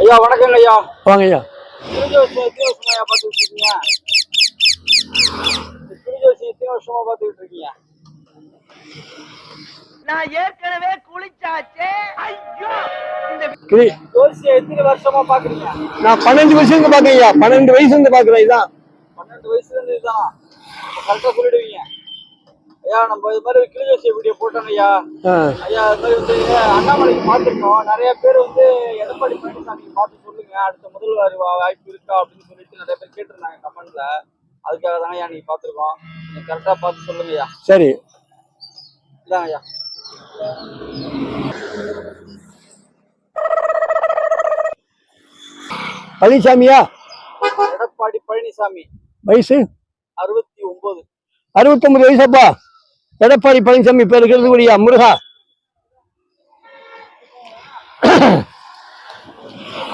ஐயா வணக்கங்க ஐயா. வாங்க ஐயா. திருஜி வருஷம் எத்தனை வருஷமா ஐயா பார்த்துக்கிட்டு இருக்கீங்க? திருஜி வருஷம் எத்தனை வருஷமா பார்த்துக்கிட்டு இருக்கீங்க? நான் ஏற்கனவே குளிச்சாச்சே. ஐயோ! இந்த ஜோசியை எத்தனை வருஷமா பாக்குறீங்க நான் பன்னெண்டு வயசுலேருந்து பார்க்கேன் ஐயா. பன்னெண்டு வயசுலேருந்து பார்க்குறேன் இதான். பன்னெண்டு வயசுல இருந்து இதுதான் கரெக்டா சொல்லிடுவீங்க. ஐயா நம்ம இது மாதிரி கிளிஜோசி வீடியோ போட்டோங்க ஐயா. ஐயா இது மாதிரி வந்து அண்ணாமலைக்கு பார்த்துருக்கோம். நிறைய பேர் வந்து எடப்பாடி பழனிசாமிக்கு பார்த்து சொல்லுங்க அடுத்த முதல்வர் வாய்ப்பு இருக்கா அப்படின்னு சொல்லிட்டு நிறைய பேர் கேட்டிருந்தாங்க கமெண்ட்ல. அதுக்காக தாங்க ஐயா நீங்க பார்த்துருக்கோம். நீங்க கரெக்டா பார்த்து சொல்லுங்க ஐயா. சரி. இதாங்க ஐயா. பழனிசாமியா? எடப்பாடி பழனிசாமி. வயசு? அறுபத்தி ஒன்பது அறுபத்தொன்பது வயசப்பா? எடப்பாடி பழனிசாமி இப்ப இருக்கிறது கூடியா முருகா.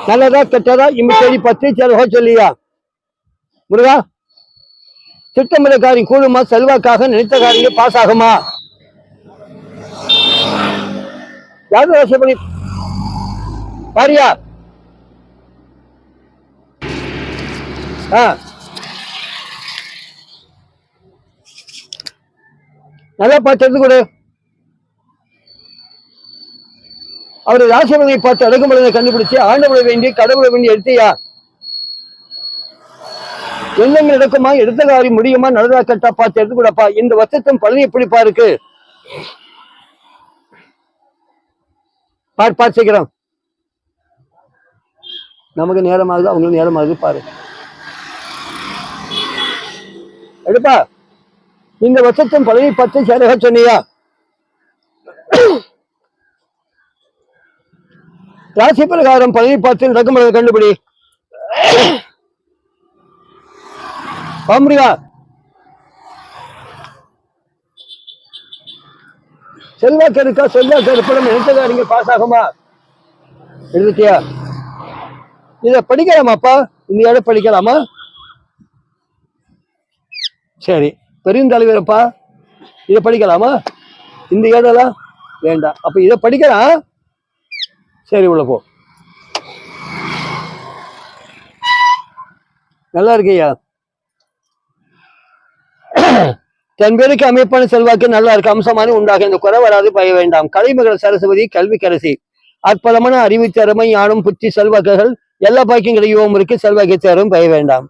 நல்லதா கெட்டதா இம்மி பத்து செலவா சொல்லியா? முருகா திட்டமிட காரியம் கூடுமா செல்வாக்காக நினைத்த காரியம் பாஸ் ஆகுமா யாரும் யோசனை பாரியா ஆ. நல்லா பார்த்து எடுத்து கொடு. அவர் ராசிபதியை பார்த்து அடக்குமுறையை கண்டுபிடிச்சு ஆண்டவளை வேண்டி கடவுளை வேண்டி எடுத்தியா? என்னங்க நடக்குமா? எடுத்த காரியம் முடியுமா? நல்லதா கட்டா பார்த்து எடுத்து இந்த வருஷத்தும் பழனி எப்படிப்பா இருக்கு பார் பார் சீக்கிரம். நமக்கு நேரமாகுது அவங்களுக்கு நேரமாகுது பாரு. எடுப்பா. இந்த வருஷத்தின் பழனி பத்து சேரக சொன்னியா? ராசி பிரகாரம் பழனி பத்தில் ரகமுறை கண்டுபிடி. பாம்புரியா. செல்வாக்கு இருக்கா செல்வாக்கு இருப்படம் நினைத்ததாரிங்க பாஸ் ஆகுமா? எழுதிட்டியா இத படிக்கலாமாப்பா? இந்த இடம் படிக்கலாமா? சரி. பெருந்தலைவரப்பா இதை படிக்கலாமா? இந்த ஏடெல்லாம் வேண்டாம். அப்ப இதை படிக்கலாம் சரி உள்ள போ. நல்லா இருக்கையா? தன் பேருக்கு அமைப்பான செல்வாக்கு நல்லா இருக்கு. அம்சமான உண்டாக இந்த குறை வராது பய வேண்டாம். கலைமகள் சரஸ்வதி கல்விக்கரசி அற்புதமான அறிவு திறமை ஞானம் புத்தி செல்வாக்குகள் எல்லா பாக்கியம் கிடைக்கவும் இருக்கு செல்வாக்கு தேரும் பய வேண்டாம்.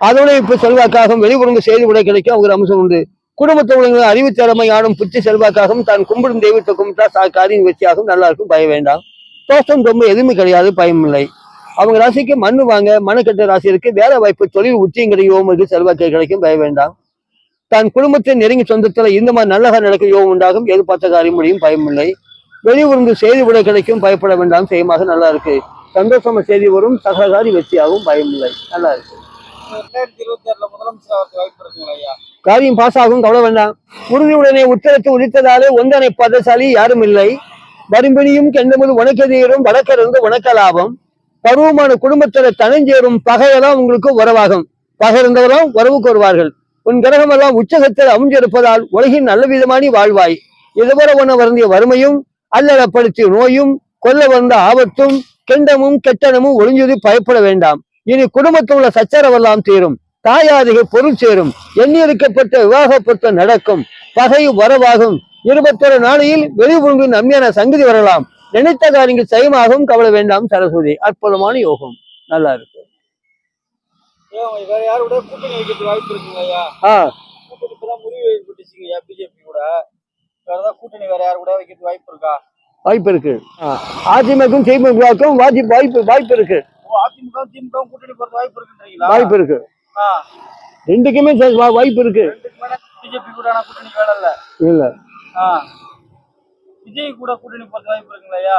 அதோட இப்ப செல்வாக்காகவும் வெளிப்புறங்க செய்தி உடை கிடைக்கும். அவங்க அம்சம் உண்டு. குடும்பத்தில் உள்ளவங்க அறிவு திறமை ஆடும் புத்தி செல்வாக்காகவும் தான் கும்பிடும் தெய்வத்தை கும்பிட்டா காரியம் வெற்றியாகவும் நல்லா இருக்கும் பய வேண்டாம். தோஷம் ரொம்ப எதுவுமே கிடையாது பயம் இல்லை. அவங்க ராசிக்கு மண் வாங்க மனக்கட்ட ராசி இருக்கு. வேலை வாய்ப்பு தொழில் உச்சியும் கிடைக்கும். இருக்கு செல்வாக்கு கிடைக்கும். பய வேண்டாம். தான் குடும்பத்தை நெருங்கி சொந்தத்துல இந்த மாதிரி நல்லதாக நடக்க யோகம் உண்டாகும். எதிர்பார்த்த காரியம் முடியும் பயம் இல்லை. வெளியூர்ந்து செய்தி விட கிடைக்கும். பயப்பட வேண்டாம். செய்யமாக நல்லா இருக்கு. சந்தோஷமா செய்தி வரும். சககாரி வெற்றியாகவும் பயம் இல்லை. நல்லா இருக்கு. காரியம் பாஸ் ஆகும் கவலை வேண்டாம். உறுதியுடனே உத்தரத்து உதித்ததாலே ஒன்றனை பதசாலி யாரும் இல்லை. வரும்பினியும் கெண்டமுது உனக்கெதிரும் வடக்கிருந்து உனக்க லாபம் பருவமான குடும்பத்தில தனஞ்சேரும் பகையெல்லாம் உங்களுக்கு உறவாகும். பகை உறவு உறவுக்கு வருவார்கள். உன் கிரகமெல்லாம் உச்சகத்தில் அமைஞ்சிருப்பதால் உலகின் நல்ல விதமானி வாழ்வாய். இதுவரை உன வருந்திய வறுமையும் அல்லலப்படுத்திய நோயும் கொல்ல வந்த ஆபத்தும் கெண்டமும் கெட்டனமும் ஒளிஞ்சது பயப்பட வேண்டாம். இனி குடும்பத்தில் உள்ள சச்சரவெல்லாம் தீரும். தாயாதிக பொருள் சேரும். எண்ணியிருக்கப்பட்ட விவாகப்பொருத்தம் நடக்கும். பகை வரவாகும். இருபத்தொரு நாளையில் வெளிவுண்டு நம்பியான சங்கதி வரலாம். நினைத்த காரியங்கள் செய்யமாகவும் கவலை வேண்டாம் சரஸ்வதி. அற்புதமான யோகம். நல்லா இருக்கு. வாய்ப்பு இருக்கா? வாய்ப்பு இருக்கு. ஆ. அதிமுகவும் திமுகவுக்கும் வாய்ப்பு வாய்ப்பு இருக்கு. அதிமுக திமுக கூட்டணி போறது வாய்ப்பு இருக்குன்றீங்களா? வாய்ப்பு இருக்கு. ஆ. ரெண்டுக்குமே வாய்ப்பு இருக்கு. பிஜேபி கூட கூட்டணி வேலை இல்ல. இல்ல ஆ. விஜய் கூட கூட்டணி போறது வாய்ப்பு இருக்குங்களா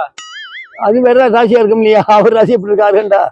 அது வேற ராசியா இருக்கும் இல்லையா? அவர் ராசி எப்படி இருக்காருண்டா.